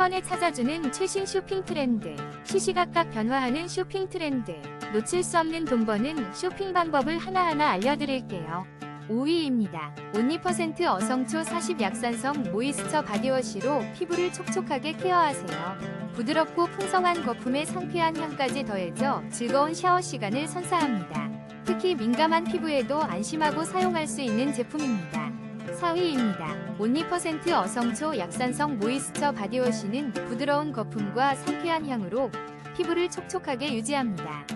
번에 찾아주는 최신 쇼핑 트렌드. 시시각각 변화하는 쇼핑 트렌드. 놓칠 수 없는 돈 버는 쇼핑 방법을 하나하나 알려드릴게요. 5위입니다. 온리% 어성초 40 약산성 모이스처 바디워시로 피부를 촉촉하게 케어하세요. 부드럽고 풍성한 거품에 상쾌한 향까지 더해져 즐거운 샤워 시간을 선사합니다. 특히 민감한 피부에도 안심하고 사용할 수 있는 제품입니다. 4위입니다. 온리% 어성초 약산성 모이스처 바디워시는 부드러운 거품과 상쾌한 향으로 피부를 촉촉하게 유지합니다.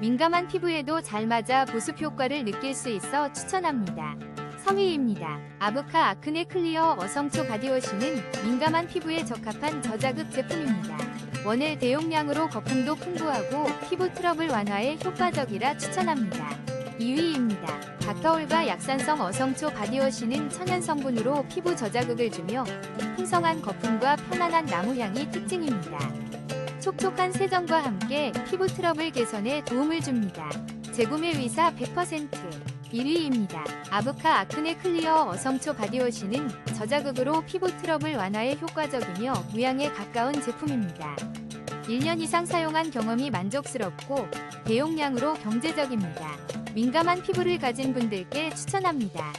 민감한 피부에도 잘 맞아 보습 효과를 느낄 수 있어 추천합니다. 3위입니다. 아브카 아크네 클리어 어성초 바디워시는 민감한 피부에 적합한 저자극 제품입니다. 원액 대용량으로 거품도 풍부하고 피부 트러블 완화에 효과적이라 추천합니다. 2위입니다. 닥터올바 약산성 어성초 바디워시는 천연 성분으로 피부 저자극을 주며 풍성한 거품과 편안한 나무향이 특징입니다. 촉촉한 세정과 함께 피부 트러블 개선에 도움을 줍니다. 재구매 위사 100% 1위입니다. 아브카 아크네 클리어 어성초 바디워시는 저자극으로 피부 트러블 완화에 효과적이며 무향에 가까운 제품입니다. 1년 이상 사용한 경험이 만족스럽고 대용량으로 경제적입니다. 민감한 피부를 가진 분들께 추천합니다.